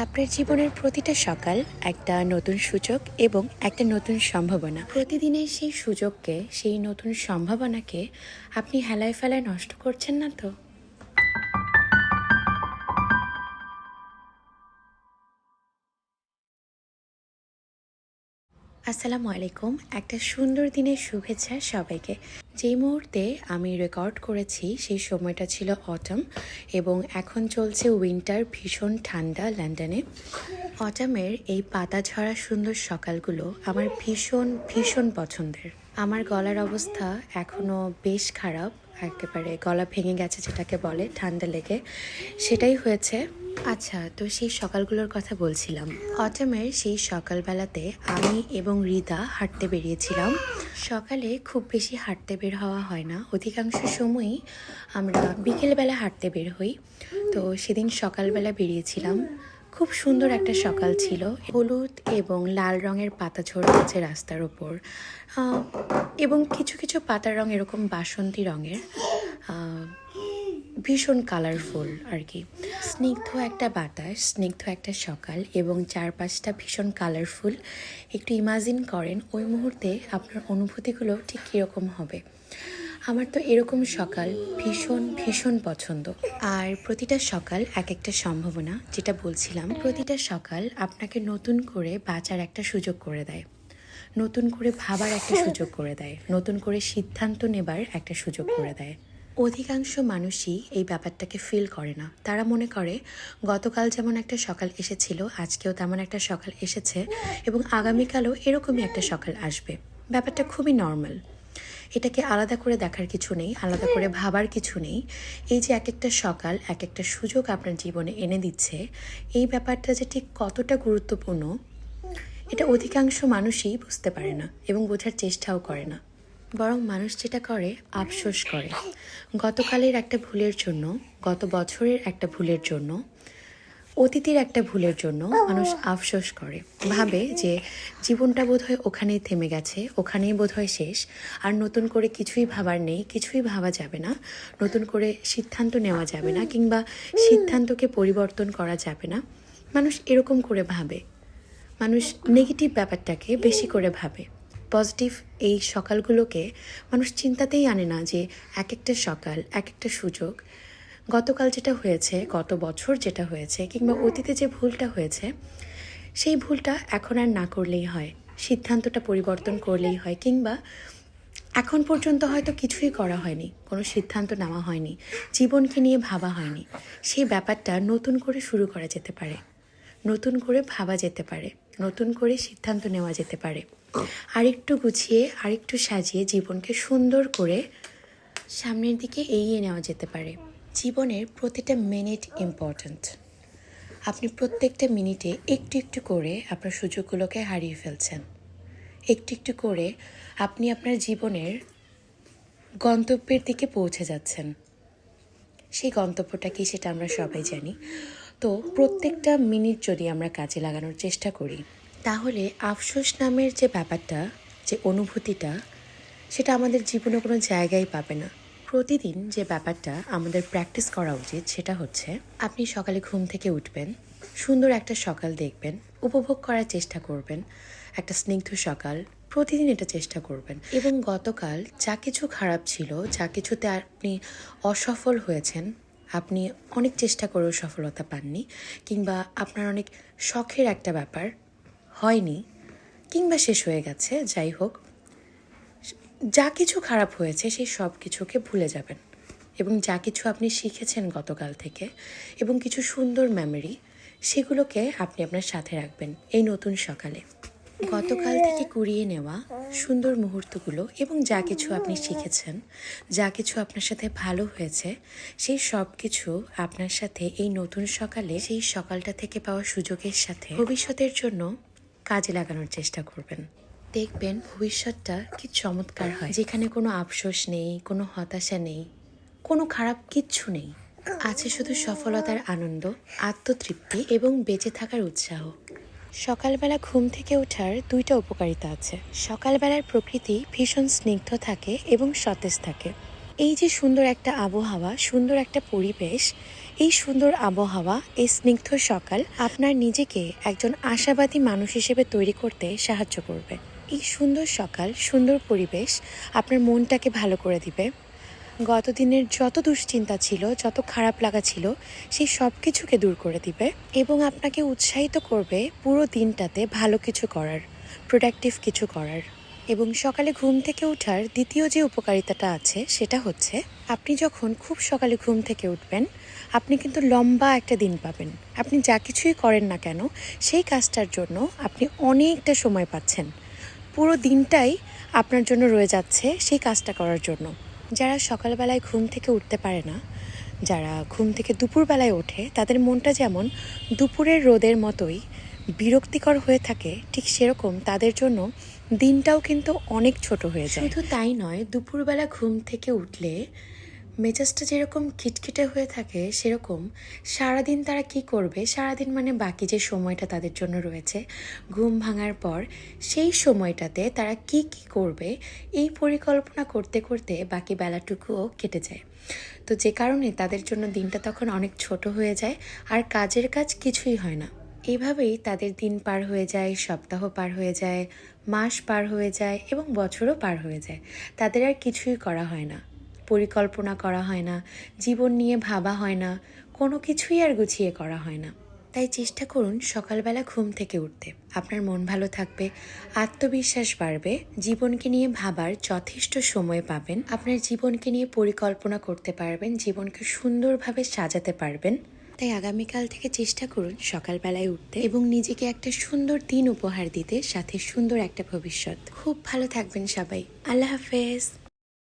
আপনার জীবনের প্রতিটা সকাল একটা নতুন সুযোগ এবং একটা নতুন সম্ভাবনা। প্রতিদিনের সেই সুযোগকে সেই নতুন সম্ভাবনাকে আপনি হেলায় ফেলায় নষ্ট করছেন না তো? আসসালামু আলাইকুম। একটা সুন্দর দিনের শুভেচ্ছা সবাইকে। যেই মুহূর্তে আমি রেকর্ড করেছি, সেই সময়টা ছিল অটাম এবং এখন চলছে উইন্টার ভীষণ ঠান্ডা লন্ডনে অটামের এই পাতা ঝরা সুন্দর সকালগুলো আমার ভীষণ ভীষণ পছন্দের। আমার গলার অবস্থা এখনও বেশ খারাপ, একেবারে গলা ভেঙে গেছে যেটাকে বলে, ঠান্ডা লেগে। সেটাই হয়েছে। আচ্ছা তো সেই সকালগুলোর কথা বলছিলাম। অটামের সেই সকালবেলাতে আমি এবং রিদা হাঁটতে বেরিয়েছিলাম। সকালে খুব বেশি হাঁটতে বের হওয়া হয় না। অধিকাংশ সময়ই আমরা বিকেলবেলা হাঁটতে বের হই। তো সেদিন সকালবেলা বেরিয়েছিলাম। খুব সুন্দর একটা সকাল ছিল। হলুদ এবং লাল রঙের পাতা ঝরে আছে রাস্তার ওপর এবং কিছু কিছু পাতার রং এরকম বাসন্তী রঙের। ভীষণ কালারফুল আর কি। স্নিগ্ধ একটা বাতাস, স্নিগ্ধ একটা সকাল এবং চারপাশটা ভীষণ কালারফুল একটু ইমাজিন করেন, ওই মুহূর্তে আপনার অনুভূতিগুলো ঠিক কীরকম হবে? আমার তো এরকম সকাল ভীষণ ভীষণ পছন্দ। আর প্রতিটা সকাল এক একটা সম্ভাবনা, যেটা বলছিলাম, প্রতিটা সকাল আপনাকে নতুন করে বাঁচার একটা সুযোগ করে দেয়। নতুন করে ভাবার একটা সুযোগ করে দেয়। নতুন করে সিদ্ধান্ত নেবার একটা সুযোগ করে দেয়। অধিকাংশ মানুষই এই ব্যাপারটাকে ফিল করে না। তারা মনে করে, গতকাল যেমন একটা সকাল এসেছিল, আজকেও তেমন একটা সকাল এসেছে এবং আগামীকালও এরকমই একটা সকাল আসবে। ব্যাপারটা খুবই নর্মাল এটাকে আলাদা করে দেখার কিছু নেই, আলাদা করে ভাবার কিছু নেই। এই যে এক একটা সকাল এক একটা সুযোগ আপনার জীবনে এনে দিচ্ছে, এই ব্যাপারটা যে ঠিক কতটা গুরুত্বপূর্ণ, এটা অধিকাংশ মানুষই বুঝতে পারে না এবং বোঝার চেষ্টাও করে না। বরং মানুষ যেটা করে, আফসোস করে। গতকালের একটা ভুলের জন্য, গত বছরের একটা ভুলের জন্য অতীতের একটা ভুলের জন্য মানুষ আফসোস করে। ভাবে যে জীবনটা বোধহয় ওখানেই থেমে গেছে, ওখানেই বোধহয় শেষ। আর নতুন করে কিছুই ভাবার নেই, কিছুই ভাবা যাবে না। নতুন করে সিদ্ধান্ত নেওয়া যাবে না কিংবা সিদ্ধান্তকে পরিবর্তন করা যাবে না। মানুষ এরকম করে ভাবে। মানুষ নেগেটিভ ব্যাপারটাকে বেশি করে ভাবে। পজিটিভ এই সকালগুলোকে মানুষ চিন্তাতেই আনে না যে এক একটা সকাল, এক একটা সুযোগ গতকাল যেটা হয়েছে, গত বছর যেটা হয়েছে, কিংবা অতীতে যে ভুলটা হয়েছে, সেই ভুলটা এখন আর না করলেই হয়। সিদ্ধান্তটা পরিবর্তন করলেই হয়, কিংবা এখন পর্যন্ত হয়তো কিছুই করা হয়নি, কোনো সিদ্ধান্ত নেওয়া হয়নি, জীবনকে নিয়ে ভাবা হয়নি। সেই ব্যাপারটা নতুন করে শুরু করা যেতে পারে, নতুন করে ভাবা যেতে পারে, নতুন করে সিদ্ধান্ত নেওয়া যেতে পারে। আরেকটু গুছিয়ে, আরেকটু সাজিয়ে জীবনকে সুন্দর করে সামনের দিকে এগিয়ে নেওয়া যেতে পারে। জীবনের প্রতিটা মিনিট ইম্পর্ট্যান্ট আপনি প্রত্যেকটা মিনিটে একটু একটু করে আপনার সুযোগগুলোকে হারিয়ে ফেলছেন। একটু একটু করে আপনি আপনার জীবনের গন্তব্যের দিকে পৌঁছে যাচ্ছেন। সেই গন্তব্যটা কি সেটা আমরা সবাই জানি। তো প্রত্যেকটা মিনিট যদি আমরা কাজে লাগানোর চেষ্টা করি, তাহলে আফসোস নামের যে ব্যাপারটা, যে অনুভূতিটা, সেটা আমাদের জীবনে কোনো জায়গায় পাবে না। প্রতিদিন যে ব্যাপারটা আমাদের প্র্যাকটিস করা উচিত সেটা হচ্ছে, আপনি সকালে ঘুম থেকে উঠবেন, সুন্দর একটা সকাল দেখবেন, উপভোগ করার চেষ্টা করবেন, একটা স্নিগ্ধ সকাল, প্রতিদিন এটা চেষ্টা করবেন। এবং গতকাল যা কিছু খারাপ ছিল, যা কিছুতে আপনি অসফল হয়েছেন, আপনি অনেক চেষ্টা করেও সফলতা পাননি, কিংবা আপনার অনেক শখের একটা ব্যাপার হয়নি, কিংবা শেষ হয়ে গেছে, যাই হোক যা কিছু খারাপ হয়েছে সেই সব কিছুকে ভুলে যাবেন। এবং যা কিছু আপনি শিখেছেন গতকাল থেকে এবং কিছু সুন্দর মেমরি সেগুলোকে আপনি আপনার সাথে রাখবেন এই নতুন সকালে। গতকাল থেকে কুড়িয়ে নেওয়া সুন্দর মুহূর্তগুলো এবং যা কিছু আপনি শিখেছেন, যা কিছু আপনার সাথে ভালো হয়েছে, সেই সব কিছু আপনার সাথে এই নতুন সকালে, সেই সকালটা থেকে পাওয়া সুযোগের সাথে ভবিষ্যতের জন্য কাজে লাগানোর চেষ্টা করবেন। দেখবেন ভবিষ্যৎটা কি চমৎকার হয়। যেখানে কোনো আফসোস নেই, কোনো হতাশা নেই, কোনো খারাপ কিচ্ছু নেই। আছে শুধু সফলতার আনন্দ, আত্মতৃপ্তি এবং বেঁচে থাকার উৎসাহ। সকালবেলা ঘুম থেকে ওঠার দুইটা উপকারিতা আছে। সকালবেলার প্রকৃতি ভীষণ স্নিগ্ধ থাকে এবং সতেজ থাকে। এই যে সুন্দর একটা আবহাওয়া, সুন্দর একটা পরিবেশ, এই সুন্দর আবহাওয়া, এই স্নিগ্ধ সকাল আপনার নিজেকে একজন আশাবাদী মানুষ হিসেবে তৈরি করতে সাহায্য করবে। এই সুন্দর সকাল, সুন্দর পরিবেশ আপনার মনটাকে ভালো করে দিবে। গত দিনের যত দুশ্চিন্তা ছিল, যত খারাপ লাগা ছিল, সেই সব কিছুকে দূর করে দিবে এবং আপনাকে উৎসাহিত করবে পুরো দিনটাতে ভালো কিছু করার প্রোডাক্টিভ কিছু করার। এবং সকালে ঘুম থেকে ওঠার দ্বিতীয় যে উপকারিতাটা আছে, সেটা হচ্ছে আপনি যখন খুব সকালে ঘুম থেকে উঠবেন, আপনি কিন্তু লম্বা একটা দিন পাবেন। আপনি যা কিছুই করেন না কেন, সেই কাজটার জন্য আপনি অনেকটা সময় পাচ্ছেন। পুরো দিনটাই আপনার জন্য রয়ে যাচ্ছে সেই কাজটা করার জন্য। যারা সকালবেলায় ঘুম থেকে উঠতে পারে না, যারা ঘুম থেকে দুপুরবেলায় ওঠে, তাদের মনটা যেমন দুপুরের রোদের মতোই বিরক্তিকর হয়ে থাকে, ঠিক সেরকম তাদের জন্য দিনটাও কিন্তু অনেক ছোট হয়ে যায়। শুধু তাই নয়, দুপুরবেলা ঘুম থেকে উঠলে মেজাজটা যেরকম খিটখিটে হয়ে থাকে, সেরকম সারাদিন তারা কি করবে? সারাদিন মানে বাকি যে সময়টা তাদের জন্য রয়েছে, ঘুম ভাঙার পর সেই সময়টাতে তারা কি কি করবে? এই পরিকল্পনা করতে করতে বাকি বেলাটুকুও কেটে যায়। তো যে কারণে তাদের জন্য দিনটা তখন অনেক ছোট হয়ে যায়, আর কাজের কাজ কিছুই হয় না। এইভাবেই তাদের দিন পার হয়ে যায়, সপ্তাহ পার হয়ে যায়, মাস পার হয়ে যায় এবং বছরও পার হয়ে যায়। তাদের আর কিছুই করা হয় না। পরিকল্পনা করা হয় না, জীবন নিয়ে ভাবা হয় না, কোনো কিছুই আর গুছিয়ে করা হয় না। তাই চেষ্টা করুন সকালবেলা ঘুম থেকে উঠতে। আপনার মন ভালো থাকবে, আত্মবিশ্বাস বাড়বে, জীবনকে নিয়ে ভাবার যথেষ্ট সময় পাবেন, আপনার জীবনকে নিয়ে পরিকল্পনা করতে পারবেন, জীবনকে সুন্দরভাবে সাজাতে পারবেন। তাই আগামীকাল থেকে চেষ্টা করুন সকালবেলায় উঠতে এবং নিজেকে একটা সুন্দর দিন উপহার দিতে, সাথে সুন্দর একটা ভবিষ্যৎ। খুব ভালো থাকবেন সবাই। আল্লাহ হাফেজ।